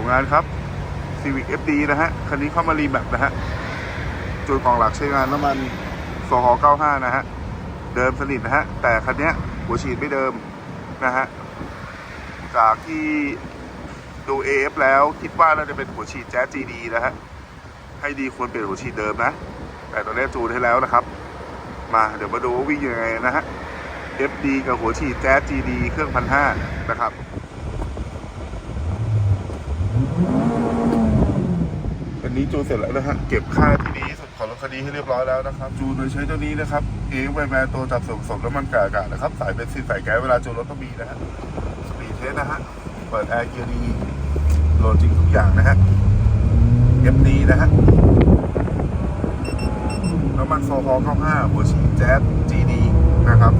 ส่งงานครับ Civic FD นะฮะ คันนี้เข้ามารีแมปนะฮะจูนกล่องหลักใช้งานน้ำมันสห95 นะฮะ เดิมสนิทนะฮะ แต่คันเนี้ยหัวฉีดไม่เดิมนะฮะ จากที่ดู AF แล้วคิดว่าน่าจะเป็นหัวฉีดแจ๊ส GD นะฮะ ให้ดีควรเปลี่ยนหัวฉีดเดิมนะ แต่ตอนนี้จูนให้แล้วนะครับ มาเดี๋ยวมาดูว่าวิ่งยังไงนะฮะ FD กับหัวฉีดแจ๊ส GD เครื่องพันห้านะครับ วันนี้จูนเสร็จแล้วนะฮะ เก็บค่าที่ดีที่สุดของรถคันนี้ให้เรียบร้อยแล้วนะครับ จูนโดยใช้ตัวนี้นะครับเอฟไวแมนตัวจับส่งสมน้ำมันกากานะครับ สายเป็นซินสายแก๊สเวลาจูนรถต้องมีนะฮะสปีดเทสนะฮะ เปิดแอร์เกียร์ดีโหลดจริงทุกอย่างนะฮะ FD นะฮะน้ำมันโซฮอล95หัวฉีดแจ๊ส GD นะครับ